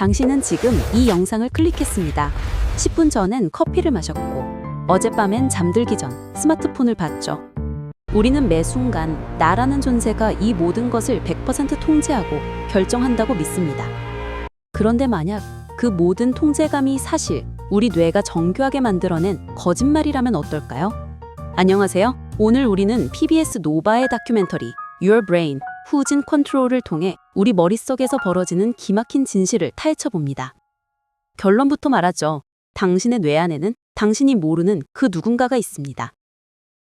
당신은 지금 이 영상을 클릭했습니다. 10분 전엔 커피를 마셨고, 어젯밤엔 잠들기 전 스마트폰을 봤죠. 우리는 매 순간 나라는 존재가 이 모든 것을 100% 통제하고 결정한다고 믿습니다. 그런데 만약 그 모든 통제감이 사실 우리 뇌가 정교하게 만들어낸 거짓말이라면 어떨까요? 안녕하세요. 오늘 우리는 PBS 노바의 다큐멘터리 Your Brain, 후진 컨트롤을 통해 우리 머릿속에서 벌어지는 기막힌 진실을 타헤쳐 봅니다. 결론부터 말하죠. 당신의 뇌 안에는 당신이 모르는 그 누군가가 있습니다.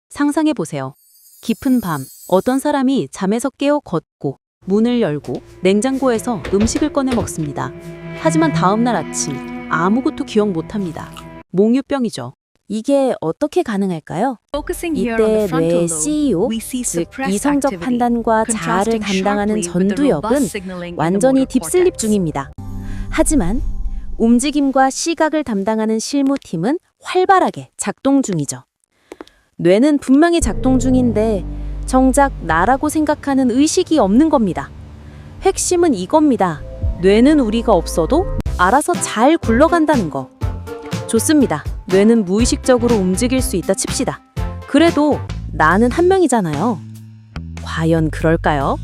상상해 보세요. 깊은 밤, 어떤 사람이 잠에서 깨어 걷고 문을 열고 냉장고에서 음식을 꺼내 먹습니다. 하지만 다음날 아침 아무것도 기억 못합니다. 몽유병이죠. 이게 어떻게 가능할까요? 이때 뇌의 CEO, 즉 이성적 판단과 자아를 담당하는 전두엽은 완전히 딥슬립 중입니다. 하지만 움직임과 시각을 담당하는 실무팀은 활발하게 작동 중이죠. 뇌는 분명히 작동 중인데 정작 나라고 생각하는 의식이 없는 겁니다. 핵심은 이겁니다. 뇌는 우리가 없어도 알아서 잘 굴러간다는 거. 좋습니다. 뇌는 무의식적으로 움직일 수 있다 칩시다. 그래도 나는 한 명이잖아요. 과연 그럴까요?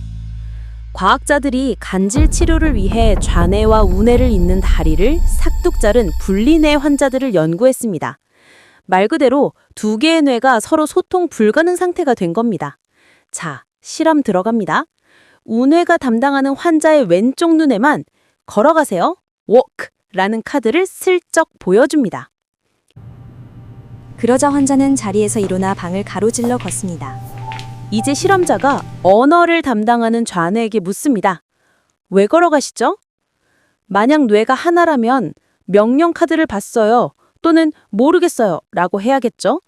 과학자들이 간질 치료를 위해 좌뇌와 우뇌를 잇는 다리를 삭둑 자른 분리뇌 환자들을 연구했습니다. 말 그대로 두 개의 뇌가 서로 소통 불가능 상태가 된 겁니다. 자, 실험 들어갑니다. 우뇌가 담당하는 환자의 왼쪽 눈에만 걸어가세요. 워크 라는 카드를 슬쩍 보여줍니다. 그러자 환자는 자리에서 일어나 방을 가로질러 걷습니다. 이제 실험자가 언어를 담당하는 좌뇌에게 묻습니다. 왜 걸어가시죠? 만약 뇌가 하나라면 명령 카드를 봤어요. 또는 모르겠어요. 라고 해야겠죠?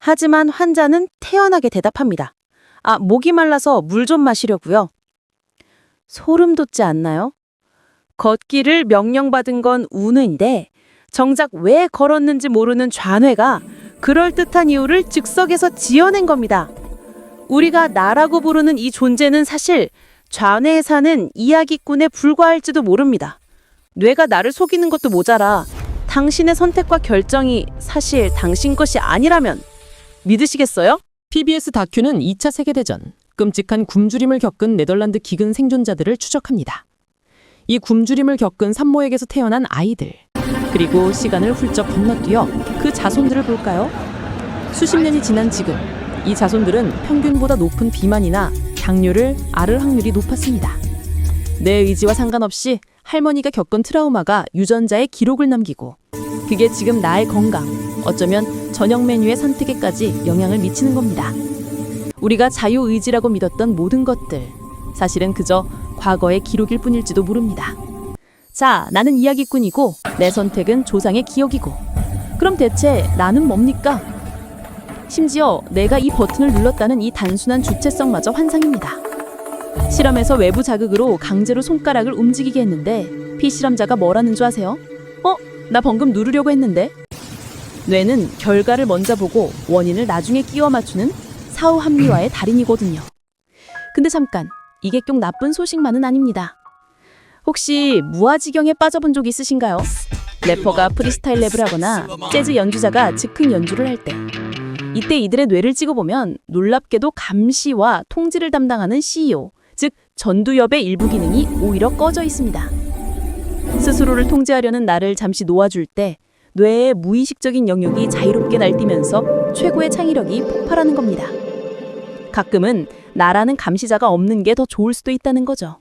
하지만 환자는 태연하게 대답합니다. 아, 목이 말라서 물 좀 마시려고요. 소름 돋지 않나요? 걷기를 명령받은 건 우뇌인데 정작 왜 걸었는지 모르는 좌뇌가 그럴듯한 이유를 즉석에서 지어낸 겁니다. 우리가 나라고 부르는 이 존재는 사실 좌뇌에 사는 이야기꾼에 불과할지도 모릅니다. 뇌가 나를 속이는 것도 모자라 당신의 선택과 결정이 사실 당신 것이 아니라면 믿으시겠어요? PBS 다큐는 2차 세계대전 끔찍한 굶주림을 겪은 네덜란드 기근 생존자들을 추적합니다. 이 굶주림을 겪은 산모에게서 태어난 아이들 그리고 시간을 훌쩍 건너뛰어 그 자손들을 볼까요? 수십 년이 지난 지금 이 자손들은 평균보다 높은 비만이나 당뇨를 앓을 확률이 높았습니다. 내 의지와 상관없이 할머니가 겪은 트라우마가 유전자에 기록을 남기고 그게 지금 나의 건강, 어쩌면 저녁 메뉴의 선택에까지 영향을 미치는 겁니다. 우리가 자유의지라고 믿었던 모든 것들, 사실은 그저 과거의 기록일 뿐일지도 모릅니다. 자, 나는 이야기꾼이고 내 선택은 조상의 기억이고 그럼 대체 나는 뭡니까? 심지어 내가 이 버튼을 눌렀다는 이 단순한 주체성마저 환상입니다. 실험에서 외부 자극으로 강제로 손가락을 움직이게 했는데 피실험자가 뭐라는 줄 아세요? 어? 나 방금 누르려고 했는데? 뇌는 결과를 먼저 보고 원인을 나중에 끼워 맞추는 사후 합리화의 달인이거든요. 근데 잠깐, 이게 꼭 나쁜 소식만은 아닙니다. 혹시 무아지경에 빠져본 적 있으신가요? 래퍼가 프리스타일 랩을 하거나 재즈 연주자가 즉흥 연주를 할 때. 이때 이들의 뇌를 찍어보면 놀랍게도 감시와 통지를 담당하는 CEO, 즉 전두엽의 일부 기능이 오히려 꺼져 있습니다. 스스로를 통제하려는 나를 잠시 놓아줄 때 뇌의 무의식적인 영역이 자유롭게 날뛰면서 최고의 창의력이 폭발하는 겁니다. 가끔은 나라는 감시자가 없는 게 더 좋을 수도 있다는 거죠.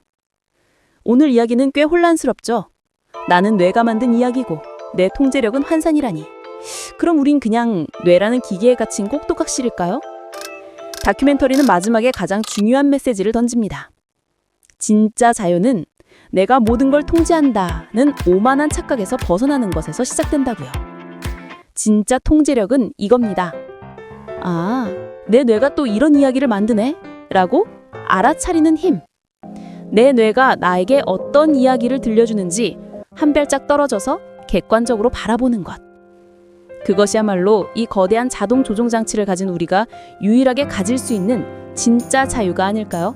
오늘 이야기는 꽤 혼란스럽죠? 나는 뇌가 만든 이야기고 내 통제력은 환산이라니. 그럼 우린 그냥 뇌라는 기계에 갇힌 꼭두각실일까요? 다큐멘터리는 마지막에 가장 중요한 메시지를 던집니다. 진짜 자유는 내가 모든 걸 통제한다는 오만한 착각에서 벗어나는 것에서 시작된다고요. 진짜 통제력은 이겁니다. 아, 내 뇌가 또 이런 이야기를 만드네? 라고 알아차리는 힘. 내 뇌가 나에게 어떤 이야기를 들려주는지 한 발짝 떨어져서 객관적으로 바라보는 것. 그것이야말로 이 거대한 자동 조종 장치를 가진 우리가 유일하게 가질 수 있는 진짜 자유가 아닐까요?